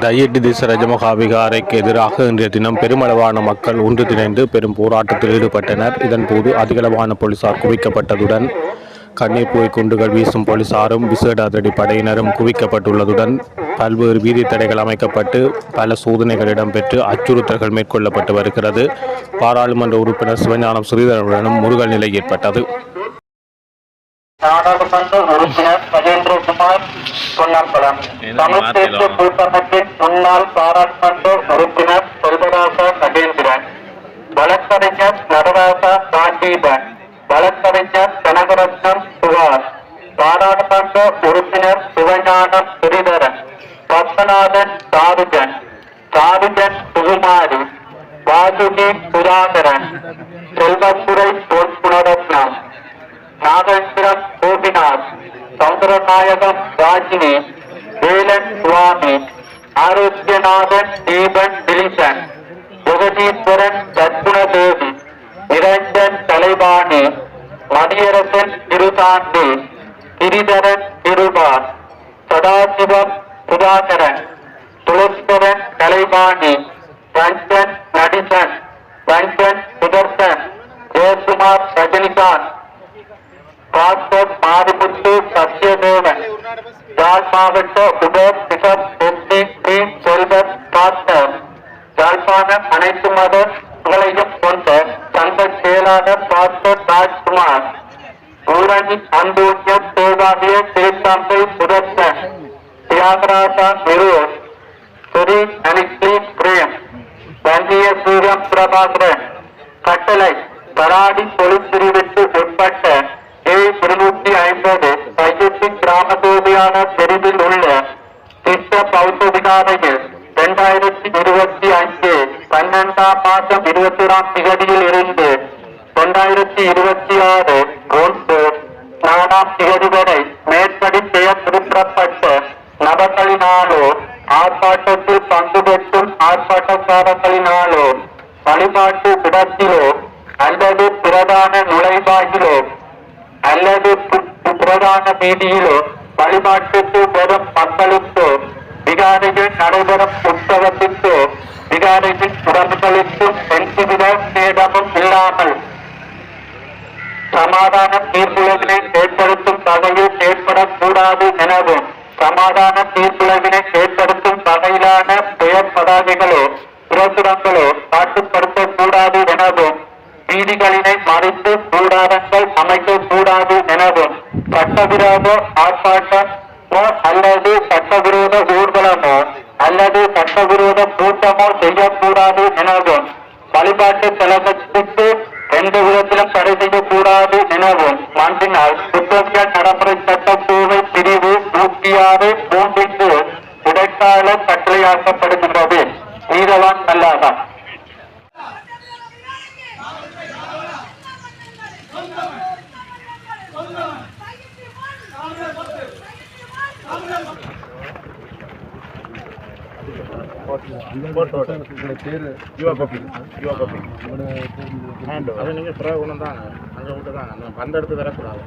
தையட்டி திச ரஜமகாவிகாரைக்கு எதிராக இன்றைய தினம் பெருமளவான மக்கள் ஒன்று திணைந்து பெரும் போராட்டத்தில் ஈடுபட்டனர். இதன்போது அதிகளவான போலீசார் குவிக்கப்பட்டதுடன் கண்ணீர் புகை குண்டுகள் வீசும் போலீசாரும் விசேட அதிரடி படையினரும் குவிக்கப்பட்டுள்ளதுடன் பல்வேறு வீதி தடைகள் அமைக்கப்பட்டு பல சோதனைகள் இடம்பெற்று அச்சுறுத்தல்கள் மேற்கொள்ளப்பட்டு வருகிறது. பாராளுமன்ற உறுப்பினர் சிவஞானம் ஸ்ரீதரனுடனும் முருகல் நிலை ஏற்பட்டது. நாடாளுமன்ற உறுப்பினர் கஜேந்திரகுமார் பொன்னம்பலம் தமிழ் தேசிய கூட்டமைப்பின் முன்னாள் பாராளுமன்ற உறுப்பினர் செல்வராசா கஜேந்திரன் வழக்கறிஞர் நடராசா காண்டீபன் வழக்கறிஞர் கனகரத்னம் சுகார் பாராளுமன்ற உறுப்பினர் சிவஞானம் ஸ்ரீதரன் பத்மநாதன் சாருஜன் சாருஜன் சுகுமாரி வாசுகி சுதாகரன் செல்வத்துறை பொற்புணரத்னம் நாகேந்திரம் கோபிநாத் சந்திரநாயகம் ராஜினி வேலன் சுவாமி ஆரோக்கியநாதன் தீபன் திலீசன் ஜெகதீஸ்வரன் சத்குணதேவி நிரஞ்சன் தலைவாணி மணியரசன் திருதாண்டி கிரிதரன் திருபான் சதாசிவம் சுதாகரன் துளசிதரன் கலைவாணி ரஞ்சன் நடிசன் ரஞ்சன் சுதர்சன் ஜெயக்குமார் ரஜினிகாந்த் பாஸ்டர் மாரிமுத்து சத்யதேவன் யாழ் மாவட்ட உபர் பிஷப் எஸ்டி டீம் செல்வர் பாஸ்டர் யாழ்ப்பாணம் அனைத்து மதங்களையும் கொண்ட சங்க செயலாளர் டாக்டர் ராஜ்குமார். ஊரணி அந்தோக்கியம் தேவாலய திருத்தாம்பை சுதர்சன் தியாகராஜா நிருவன் ஸ்ரீ அனிக்லி பிரேம். வந்திய சூரம் பிரபாகரன். கட்டளை பராடி தொழிற்பிரிவுக்கு உட்பட்ட கிராம தேவையான உள்ள திட்ட பௌத்ததிகாரையில் இரண்டாயிரத்தி இருபத்தி அஞ்சு பன்னெண்டாம் மாதம் இருபத்தி ஓராம் திகதியில் இருந்து இரண்டாயிரத்தி இருபத்தி ஆறு ஒன்று நாலாம் திகதி வரை மேற்படி பெயர் திருத்தப்பட்ட நபர்களினாலோ ஆர்ப்பாட்டத்தில் பங்கு பெற்றும் ஆர்ப்பாட்டக்காரர்களினாலோ வழிபாட்டு இடத்திலோ அல்லது பிரதான நுழைவாயிலோ அல்லது பிரதான வீதியிலோ வழிபாட்டுக்கு வரும் மக்களுக்கு விகாரையில் நடைபெறும் உற்சவத்திற்கு விகாரையின் உடல்களுக்கும் எந்தவித சேதமும் இல்லாமல் சமாதான தீர்ப்புலகினை ஏற்படுத்தும் வகையில் ஏற்படக்கூடாது எனவும் அல்லது சட்டவிரோத ஊர்வலமோ அல்லது சட்டவிரோத கூட்டமோ செய்யக்கூடாது எனவும் வழிபாட்டு செலவத்துக்கு எந்த விதத்திலும் தடை செய்யக்கூடாது எனவும் மாண்டினால் குற்றவியல் நடைமுறை சட்டப்பூர்வை பிரிவு நூற்றி ஆறு மூன்றிற்கு இடைக்கால கட்டளையாக்கப்படுகின்றது. நீதவான் அல்லாதான் పేరు அங்கே விட்டு தாங்க. அந்த பந்த எடுத்து தரக்கூடாது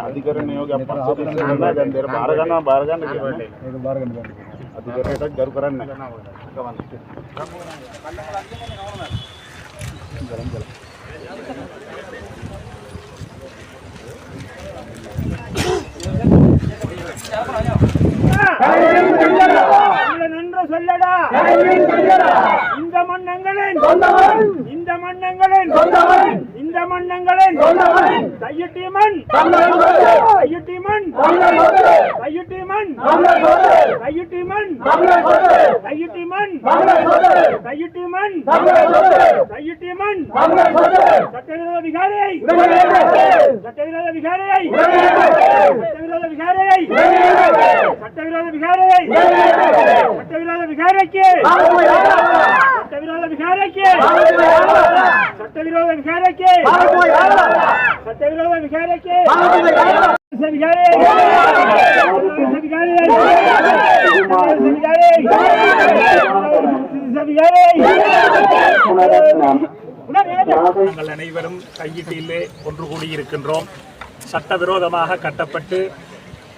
அதிகாரம் பாரகான சொல்லடா இந்த மன்னங்களின் இந்த மன்னங்களின் இந்த மன்னங்களின் மண் கையிட்டி மண் கையிட்டி மண் கையிட்டி மண் சட்டவிரோத விகாரியை சட்டவிரோத விகாரியை சட்டவிரோத விகாரையை சட்டவிரோத விகாரியை சட்டவிரோத விகாரைக்கு! சட்டவிரோத விகாரைக்கு! சட்டவிரோத விகாரைக்கு! சட்டவிரோத விகாரைக்கு! விகாரை! விகாரை! நாங்கள் அனைவரும் கையிட்டிலே ஒன்று கூடியிருக்கின்றோம். சட்டவிரோதமாக கட்டப்பட்டு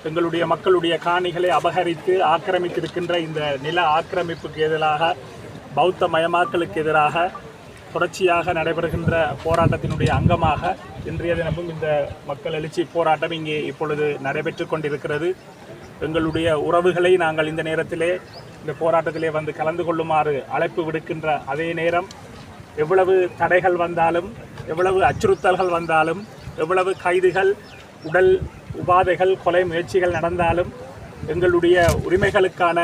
எங்களுடைய மக்களுடைய காணிகளை அபகரித்து ஆக்கிரமித்திருக்கின்ற இந்த நில ஆக்கிரமிப்புக்கு எதிராக பௌத்த மயமாக்கலுக்கு எதிராக தொடர்ச்சியாக நடைபெறுகின்ற போராட்டத்தினுடைய அங்கமாக இன்றைய தினமும் இந்த மக்கள் எழுச்சி போராட்டம் இங்கே இப்பொழுது நடைபெற்று கொண்டிருக்கிறது. எங்களுடைய உறவுகளை நாங்கள் இந்த நேரத்திலே இந்த போராட்டத்திலே வந்து கலந்து கொள்ளுமாறு அழைப்பு விடுக்கின்ற அதே நேரம் எவ்வளவு தடைகள் வந்தாலும் எவ்வளவு அச்சுறுத்தல்கள் வந்தாலும் எவ்வளவு கைதுகள் உடல் உபாதைகள் கொலை முயற்சிகள் நடந்தாலும் எங்களுடைய உரிமைகளுக்கான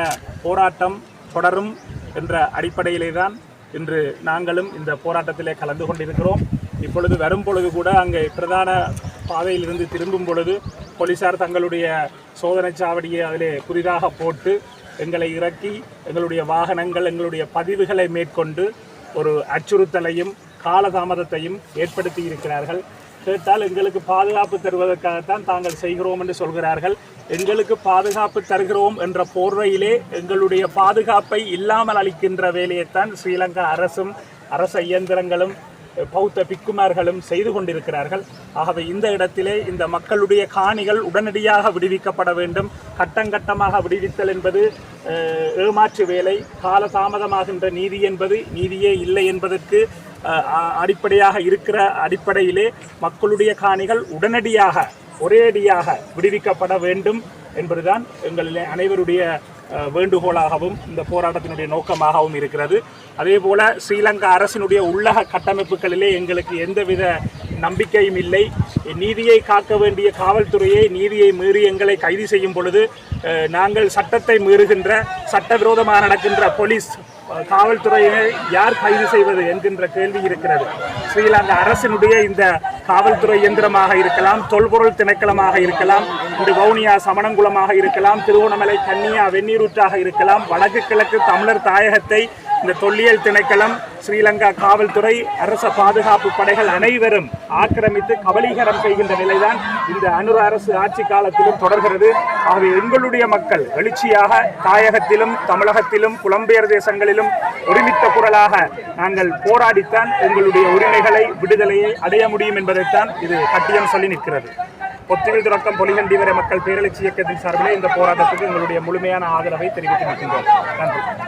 போராட்டம் தொடரும் என்ற அடிப்படையிலே தான் இன்று நாங்களும் இந்த போராட்டத்திலே கலந்து கொண்டிருக்கிறோம். இப்பொழுது வரும் பொழுது கூட அங்கே பிரதான பாதையிலிருந்து திரும்பும் பொழுது போலீசார் தங்களுடைய சோதனை சாவடியை அதிலே புதிதாக போட்டு எங்களை இறக்கி எங்களுடைய வாகனங்கள் எங்களுடைய பதிவுகளை மேற்கொண்டு ஒரு அச்சுறுத்தலையும் காலதாமதத்தையும் ஏற்படுத்தி இருக்கிறார்கள். கேட்டால் எங்களுக்கு பாதுகாப்பு தருவதற்காகத்தான் தாங்கள் செய்கிறோம் என்று சொல்கிறார்கள். எங்களுக்கு பாதுகாப்பு தருகிறோம் என்ற போர்வையிலே எங்களுடைய பாதுகாப்பை இல்லாமல் அளிக்கின்ற வேலையைத்தான் ஸ்ரீலங்கா அரசும் அரச இயந்திரங்களும் பௌத்த பிக்குமார்களும் செய்து கொண்டிருக்கிறார்கள். ஆகவே இந்த இடத்திலே இந்த மக்களுடைய காணிகள் உடனடியாக விடுவிக்கப்பட வேண்டும். கட்டங்கட்டமாக விடுவித்தல் என்பது ஏமாற்று வேலை. காலதாமதமாகின்ற நீதி என்பது நீதியே இல்லை என்பதற்கு அடிப்படையாக இருக்கிற அடிப்படையிலே மக்களுடைய காணிகள் உடனடியாக ஒரேடியாக விடுவிக்கப்பட வேண்டும் என்பதுதான் எங்களிலே அனைவருடைய வேண்டுகோளாகவும் இந்த போராட்டத்தினுடைய நோக்கமாகவும் இருக்கிறது. அதே போல ஸ்ரீலங்கா அரசினுடைய உள்ளக கட்டமைப்புகளிலே எங்களுக்கு எந்தவித நம்பிக்கையும் இல்லை. நீதியை காக்க வேண்டிய காவல்துறையை நீதியை மீறி எங்களை கைது செய்யும் பொழுது நாங்கள் சட்டத்தை மீறுகின்ற சட்டவிரோதமாக நடக்கின்ற போலீஸ் அஹ், காவல்துறையினை யார் கைது செய்வது என்கின்ற கேள்வி இருக்கிறது. ஸ்ரீலங்கா அரசினுடைய இந்த காவல்துறை இயந்திரமாக இருக்கலாம் தொல்பொருள் திணைக்களமாக இருக்கலாம் இந்த வவுனியா சமணங்குளமாக இருக்கலாம் திருவோணமலை கன்னியா வெந்நீரூற்றாக இருக்கலாம் வடக்கு கிழக்கு தமிழர் தாயகத்தை இந்த தொல்லியல் திணைக்களம் ஸ்ரீலங்கா காவல்துறை அரச பாதுகாப்பு படைகள் அனைவரும் ஆக்கிரமித்து கபலீகரம் செய்கின்ற நிலைதான் இந்த அனுர அரசு ஆட்சி காலத்திலும் தொடர்கிறது. ஆகவே எங்களுடைய மக்கள் எழுச்சியாக தாயகத்திலும் தமிழகத்திலும் புலம்பெயர் தேசங்களிலும் ஒருமித்த குரலாக நாங்கள் போராடித்தான் எங்களுடைய உரிமைகளை விடுதலையை அடைய முடியும் என்பதைத்தான் இது கட்டியம் சொல்லி நிற்கிறது. பொத்துவில் தொடக்கம் பொலிகண்டி வரை மக்கள் பேரெழுச்சி இயக்கத்தின் சார்பிலே இந்த போராட்டத்துக்கு எங்களுடைய முழுமையான ஆதரவை தெரிவித்து நிற்கின்றோம். நன்றி.